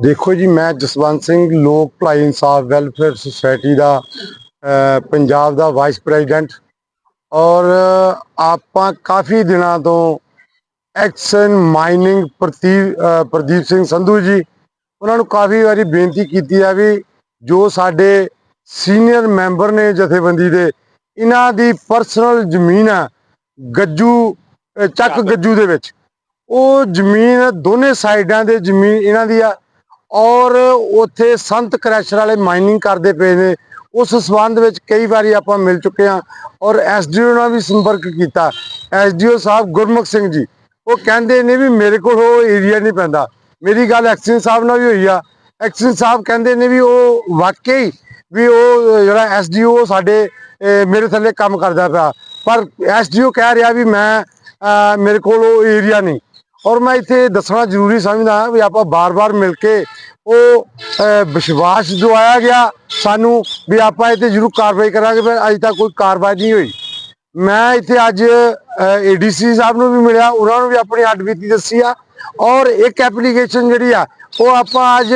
ਦੇਖੋ ਜੀ ਮੈਂ ਜਸਵੰਤ ਸਿੰਘ ਲੋਕ ਭਲਾਈ ਇਨਸਾਫ ਵੈਲਫੇਅਰ ਸੁਸਾਇਟੀ ਦਾ ਪੰਜਾਬ ਦਾ ਵਾਈਸ ਪ੍ਰੈਜ਼ੀਡੈਂਟ ਔਰ ਆਪਾਂ ਕਾਫੀ ਦਿਨਾਂ ਤੋਂ ਐਕਸ਼ਨ ਮਾਈਨਿੰਗ ਪ੍ਰਤੀ ਪ੍ਰਦੀਪ ਸਿੰਘ ਸੰਧੂ ਜੀ ਉਹਨਾਂ ਨੂੰ ਕਾਫੀ ਵਾਰੀ ਬੇਨਤੀ ਕੀਤੀ ਹੈ ਵੀ ਜੋ ਸਾਡੇ ਸੀਨੀਅਰ ਮੈਂਬਰ ਨੇ ਜਥੇਬੰਦੀ ਦੇ ਇਹਨਾਂ ਦੀ ਪਰਸਨਲ ਜ਼ਮੀਨ ਹੈ ਗੱਜੂ ਚੱਕ। ਗੱਜੂ ਦੇ ਵਿੱਚ। ਉਹ ਜ਼ਮੀਨ ਦੋਨੇ ਸਾਈਡਾਂ ਦੇ ਜ਼ਮੀਨ ਇਹਨਾਂ ਦੀ ਆ ਔਰ ਉੱਥੇ ਸੰਤ ਕ੍ਰੈਸ਼ਰ ਵਾਲੇ ਮਾਈਨਿੰਗ ਕਰਦੇ ਪਏ ਨੇ। ਉਸ ਸਬੰਧ ਵਿੱਚ ਕਈ ਵਾਰੀ ਆਪਾਂ ਮਿਲ ਚੁੱਕੇ ਹਾਂ ਔਰ ਐਸਡੀਓ ਨਾਲ ਵੀ ਸੰਪਰਕ ਕੀਤਾ। ਐਸਡੀਓ ਸਾਹਿਬ ਗੁਰਮੁਖ ਸਿੰਘ ਜੀ, ਉਹ ਕਹਿੰਦੇ ਨੇ ਵੀ ਮੇਰੇ ਕੋਲ ਉਹ ਏਰੀਆ ਨਹੀਂ ਪੈਂਦਾ। ਮੇਰੀ ਗੱਲ ਐਕਸ਼ਨ ਸਾਹਿਬ ਨਾਲ ਵੀ ਹੋਈ ਆ। ਐਕਸ਼ਨ ਸਾਹਿਬ ਕਹਿੰਦੇ ਨੇ ਵੀ ਉਹ ਵਾਕਈ ਵੀ ਉਹ ਜਿਹੜਾ ਐਸਡੀਓ ਸਾਡੇ ਮੇਰੇ ਥੱਲੇ ਕੰਮ ਕਰਦਾ ਪਿਆ। ਪਰ ਐਸਡੀਓ ਕਹਿ ਰਿਹਾ ਵੀ ਮੈਂ ਮੇਰੇ ਕੋਲ ਉਹ ਏਰੀਆ ਨਹੀਂ। ਔਰ ਮੈਂ ਇੱਥੇ ਦੱਸਣਾ ਜ਼ਰੂਰੀ ਸਮਝਦਾ ਵੀ ਆਪਾਂ ਬਾਰ-ਬਾਰ ਮਿਲ ਕੇ ਉਹ ਵਿਸ਼ਵਾਸ ਦਵਾਇਆ ਗਿਆ ਸਾਨੂੰ ਵੀ ਆਪਾਂ ਇੱਥੇ ਜ਼ਰੂਰ ਕਾਰਵਾਈ ਕਰਾਂਗੇ, ਪਰ ਅਜੇ ਤੱਕ ਕੋਈ ਕਾਰਵਾਈ ਨਹੀਂ ਹੋਈ। ਮੈਂ ਇੱਥੇ ਅੱਜ ਏਡੀਸੀ ਸਾਹਿਬ ਨੂੰ ਵੀ ਮਿਲਿਆ, ਉਹਨਾਂ ਨੂੰ ਵੀ ਆਪਣੀ ਹੱਡਬੀਤੀ ਦੱਸੀ ਆ। ਔਰ ਇੱਕ ਐਪਲੀਕੇਸ਼ਨ ਜਿਹੜੀ ਆ, ਉਹ ਆਪਾਂ ਅੱਜ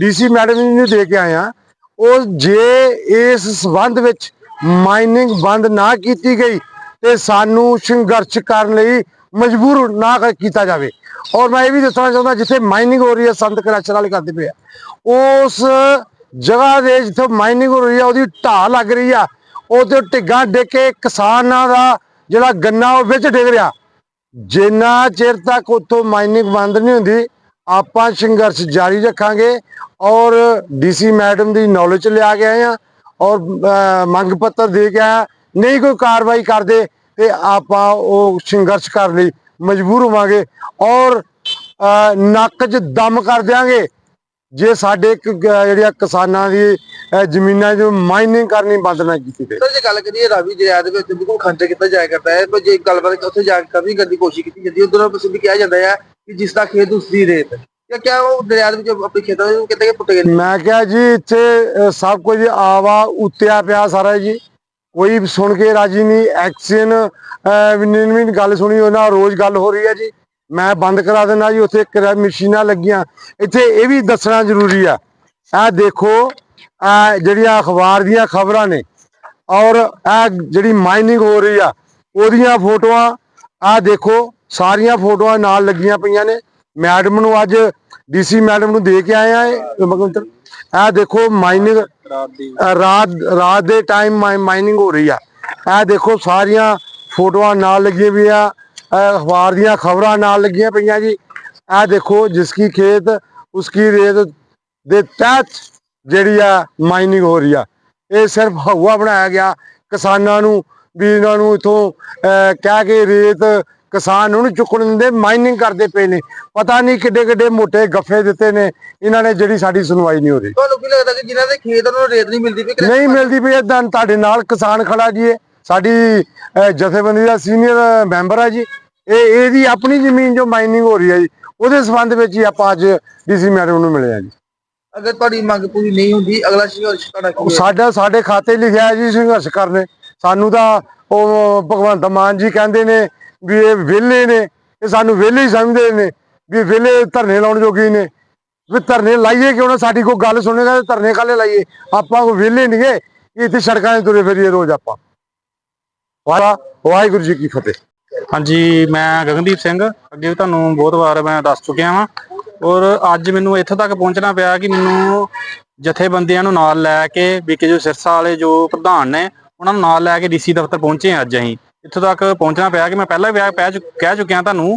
ਡੀਸੀ ਮੈਡਮ ਜੀ ਨੂੰ ਦੇ ਕੇ ਆਏ ਆ। ਉਹ ਜੇ ਇਸ ਸਬੰਧ ਵਿੱਚ ਮਾਈਨਿੰਗ ਬੰਦ ਨਾ ਕੀਤੀ ਗਈ, ਤੇ ਸਾਨੂੰ ਸੰਘਰਸ਼ ਕਰਨ ਲਈ ਮਜਬੂਰ ਨਾ ਕੀਤਾ ਜਾਵੇ। ਔਰ ਮੈਂ ਇਹ ਵੀ ਦੱਸਣਾ ਚਾਹੁੰਦਾ, ਜਿੱਥੇ ਮਾਈਨਿੰਗ ਹੋ ਰਹੀ ਹੈ ਸੰਤ ਕ੍ਰੈਸ਼ਰ ਵਾਲੇ ਕਰਦੇ ਪਏ ਆ, ਉਸ ਜਗ੍ਹਾ ਦੇ ਜਿੱਥੇ ਮਾਈਨਿੰਗ ਹੋ ਰਹੀ ਹੈ ਉਹਦੀ ਢਾਹ ਲੱਗ ਰਹੀ ਆ। ਉਹਦੇ ਟਿੱਗਾ ਡੇ ਕੇ ਕਿਸਾਨਾਂ ਦਾ ਜਿਹੜਾ ਗੰਨਾ ਉਹ ਵਿੱਚ ਡਿੱਗ ਰਿਹਾ। ਜਿੰਨਾ ਚਿਰ ਤੱਕ ਉੱਥੋਂ ਮਾਈਨਿੰਗ ਬੰਦ ਨਹੀਂ ਹੁੰਦੀ, ਆਪਾਂ ਸੰਘਰਸ਼ ਜਾਰੀ ਰੱਖਾਂਗੇ ਔਰ ਡੀਸੀ ਮੈਡਮ ਦੀ ਨੌਲੇਜ ਲਿਆ ਕੇ ਆਏ ਆ ਔਰ ਮੰਗ ਪੱਤਰ ਦੇ ਕੇ ਆਇਆ, ਨਹੀਂ ਕੋਈ ਕਾਰਵਾਈ ਕਰਦੇ। ਤੇ ਆਪਾਂ ਉਹ ਸੰਘਰਸ਼ ਕਰਨ ਲਈ ਮਜਬੂਰ ਹੋਵਾਂਗੇ ਔਰ ਨੱਕ 'ਚ ਦਮ ਕਰ ਦਿਆਂਗੇ। ਜੇ ਸਾਡੇ ਜਿਹੜੀਆਂ ਕਿਸਾਨਾਂ ਦੀ ਜ਼ਮੀਨਾਂ 'ਚ ਮਾਈਨਿੰਗ ਕਰਨੀ ਬੰਦ ਨਾ ਕੀਤੀ ਤੇ ਜੇ ਗੱਲ ਕਰੀਏ ਰਾਵੀ ਦਰਿਆ ਦੇ ਵਿੱਚ ਬਿਲਕੁਲ ਖੰਡ ਕੀਤਾ ਜਾਇਆ ਕਰਦਾ ਹੈ ਪਰ ਜੇ ਗੱਲਬਾਤ ਉੱਥੇ ਜਾ ਕੇ ਕਾਫੀ ਕੋਸ਼ਿਸ਼ ਕੀਤੀ ਜਾਂਦੀ ਉਧਰੋਂ ਵੀ ਕਿਹਾ ਜਾਂਦਾ ਹੈ ਕਿ ਜਿਸ ਦਾ ਖੇਤ ਉਸਦੀ ਰੇਤ ਜਾਂ ਕਿਆ ਉਹ ਦਰਿਆ ਦੇ ਵਿੱਚ ਆਪਣੇ ਖੇਤਾਂ ਨੂੰ ਕਿਤੇ ਪੁੱਟੇ ਗਏ ਮੈਂ ਕਿਹਾ ਜੀ ਇੱਥੇ ਸਭ ਕੁਝ ਆਵਾ ਉੱਤਿਆ ਪਿਆ ਸਾਰਾ ਜੀ। ਕੋਈ ਸੁਣ ਕੇ ਰਾਜੀ ਨਹੀਂ ਐਕਸ਼ਨ ਵਿਨਿਨ ਗੱਲ ਸੁਣੀ ਉਹਨਾਂ ਰੋਜ਼ ਗੱਲ ਹੋ ਰਹੀ ਹੈ ਜੀ। ਮੈਂ ਬੰਦ ਕਰਾ ਦੇਣਾ ਜੀ, ਉੱਥੇ ਮਸ਼ੀਨਾਂ ਲੱਗੀਆਂ। ਇੱਥੇ ਇਹ ਵੀ ਦੱਸਣਾ ਜ਼ਰੂਰੀ ਆ। ਇਹ ਦੇਖੋ ਇਹ ਜਿਹੜੀਆਂ ਅਖਬਾਰ ਦੀਆਂ ਖਬਰਾਂ ਨੇ, ਔਰ ਇਹ ਜਿਹੜੀ ਮਾਈਨਿੰਗ ਹੋ ਰਹੀ ਆ, ਉਹਦੀਆਂ ਫੋਟੋਆਂ ਆ ਦੇਖੋ, ਸਾਰੀਆਂ ਫੋਟੋਆਂ ਨਾਲ ਲੱਗੀਆਂ ਪਈਆਂ ਨੇ। ਮੈਡਮ ਨੂੰ ਅੱਜ ਡੀਸੀ ਮੈਡਮ ਨੂੰ ਦੇ ਕੇ ਆਏ ਆ ਇਹ ਮਗੰਤਰ ਦੇਖੋ ਮਾਈਨਿੰਗ ਰਾਤ ਰਾਤ ਦੇ ਟਾਈਮ ਮਾਈਨਿੰਗ ਹੋ ਰਹੀ ਆ। ਇਹ ਦੇਖੋ ਸਾਰੀਆਂ ਫੋਟੋਆਂ ਨਾਲ ਲੱਗੀਆਂ ਪਈਆਂ ਇਹ ਅਖਬਾਰ ਦੀਆਂ ਖਬਰਾਂ ਨਾਲ ਲੱਗੀਆਂ ਪਈਆਂ ਜੀ। ਇਹ ਦੇਖੋ ਜਿਸकी ਖੇਤ ਉਸकी ਰੇਤ ਦੇ ਤਹਿਤ ਜਿਹੜੀ ਆ ਮਾਈਨਿੰਗ ਹੋ ਰਹੀ ਆ। ਇਹ ਸਿਰਫ ਹਵਾ ਬਣਾਇਆ ਗਿਆ। ਕਿਸਾਨਾਂ ਨੂੰ ਵੀ ਇਹਨਾਂ ਨੂੰ ਇਥੋਂ ਕਹਿ ਕੇ ਰੇਤ ਕਿਸਾਨ ਨੂੰ ਚੁੱਕਣ ਦਿੰਦੇ ਮਾਈਨਿੰਗ ਕਰਦੇ ਪਏ ਨੇ। ਪਤਾ ਨਹੀਂ ਕਿੱਡੇ ਕਿੱਡੇ ਮੋਟੇ ਗੱਫੇ ਦਿੱਤੇ ਨੇ ਇਹਨਾਂ ਨੇ ਜਿਹੜੀ ਸਾਡੀ ਸੁਣਵਾਈ ਨਹੀਂ ਹੋ ਰਹੀ। ਤੁਹਾਨੂੰ ਕੀ ਲੱਗਦਾ ਕਿ ਜਿਨ੍ਹਾਂ ਦੇ ਖੇਤ ਨੂੰ ਰੇਤ ਨਹੀਂ ਮਿਲਦੀ ਵੀ ਨਹੀਂ ਮਿਲਦੀ ਪਈ ਏਦਾਂ ਤੁਹਾਡੇ ਨਾਲ ਕਿਸਾਨ ਖੜਾ ਜੀ ਸਾਡੀ ਜਥੇਬੰਦੀ ਦਾ ਸੀਨੀਅਰ ਮੈਂਬਰ ਹੈ ਜੀ। ਇਹ ਇਹਦੀ ਆਪਣੀ ਜ਼ਮੀਨ ਜੋ ਮਾਈਨਿੰਗ ਹੋ ਰਹੀ ਹੈ ਜੀ ਉਹਦੇ ਸੰਬੰਧ ਵਿੱਚ ਹੀ ਆਪਾਂ ਅੱਜ ਡੀਸੀ ਮੈਡਮ ਨੂੰ ਮਿਲੇ ਆ ਜੀ। ਅਗਰ ਤੁਹਾਡੀ ਮੰਗ ਪੂਰੀ ਨਹੀਂ ਹੁੰਦੀ ਅਗਲਾ ਸੰਘਰਸ਼ ਤੁਹਾਡਾ ਕੀ ਸਾਡਾ ਸਾਡੇ ਖਾਤੇ ਲਿਖਿਆ ਜੀ ਸੰਘਰਸ਼ ਕਰਨੇ। ਸਾਨੂੰ ਤਾਂ ਉਹ ਭਗਵੰਤ ਮਾਨ ਜੀ ਕਹਿੰਦੇ ਨੇ ਵੀ ਇਹ ਵਿਹਲੇ ਨੇ, ਇਹ ਸਾਨੂੰ ਵਿਹਲੇ ਹੀ ਸਮਝਦੇ ਨੇ, ਵੀ ਵਿਹਲੇ ਧਰਨੇ ਲਾਉਣ ਜੋਗੀ ਨੇ। ਵੀ ਧਰਨੇ ਲਾਈਏ ਕਿਉਂ ਨਾ, ਸਾਡੀ ਕੋਈ ਗੱਲ ਸੁਣੇਗਾ ਤੇ ਧਰਨੇ ਕਾਲੇ ਲਾਈਏ? ਆਪਾਂ ਕੋਈ ਵਿਹਲੇ ਨਹੀਂਗੇ ਕਿ ਇੱਥੇ ਸੜਕਾਂ 'ਤੇ ਤੁਰੇ ਫਿਰੀਏ ਰੋਜ਼ ਆਪਾਂ। ਵਾਹਿਗੁਰੂ ਜੀ ਕੀ ਫਤਿਹ। ਹਾਂਜੀ, ਮੈਂ ਗਗਨਦੀਪ ਸਿੰਘ, ਅੱਗੇ ਵੀ ਤੁਹਾਨੂੰ ਬਹੁਤ ਵਾਰ ਮੈਂ ਦੱਸ ਚੁੱਕਿਆ ਵਾਂ। ਔਰ ਅੱਜ ਮੈਨੂੰ ਇੱਥੋਂ ਤੱਕ ਪਹੁੰਚਣਾ ਪਿਆ ਕਿ ਮੈਨੂੰ ਜਥੇਬੰਦੀਆਂ ਨੂੰ ਨਾਲ ਲੈ ਕੇ ਵਿਕੇ ਜੋ ਸਿਰਸਾ ਵਾਲੇ ਜੋ ਪ੍ਰਧਾਨ ਨੇ, ਉਹਨਾਂ ਨੂੰ ਨਾਲ ਲੈ ਕੇ ਡੀਸੀ ਦਫ਼ਤਰ ਪਹੁੰਚੇ ਅੱਜ ਅਸੀਂ। ਇੱਥੋਂ ਤੱਕ ਪਹੁੰਚਣਾ ਪਿਆ ਕਿ ਮੈਂ ਪਹਿਲਾਂ ਵੀ ਕਹਿ ਚੁ- ਕਹਿ ਚੁੱਕਿਆ ਤੁਹਾਨੂੰ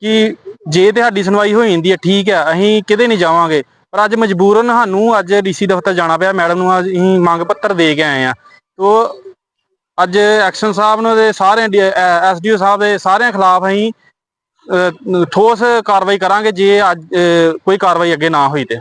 ਕਿ ਜੇ ਤੇ ਸਾਡੀ ਸੁਣਵਾਈ ਹੋ ਜਾਂਦੀ ਹੈ, ਠੀਕ ਹੈ, ਅਸੀਂ ਕਿਤੇ ਨਹੀਂ ਜਾਵਾਂਗੇ। ਪਰ ਅੱਜ ਮਜਬੂਰਨ ਸਾਨੂੰ ਅੱਜ ਡੀਸੀ ਦਫ਼ਤਰ ਜਾਣਾ ਪਿਆ, ਮੈਡਮ ਨੂੰ ਅੱਜ ਅਸੀਂ ਮੰਗ ਪੱਤਰ ਦੇ ਕੇ ਆਏ ਆ ਤੋ ਅੱਜ ਐਕਸ਼ਨ ਸਾਹਿਬ ਨੂੰ ਦੇ ਸਾਰੇ ਐਸਡੀਓ ਸਾਹਿਬ ਦੇ ਸਾਰਿਆਂ ਖਿਲਾਫ ਅਸੀਂ ਠੋਸ ਕਾਰਵਾਈ ਕਰਾਂਗੇ, ਜੇ ਅੱਜ ਕੋਈ ਕਾਰਵਾਈ ਅੱਗੇ ਨਾ ਹੋਈ ਤੇ।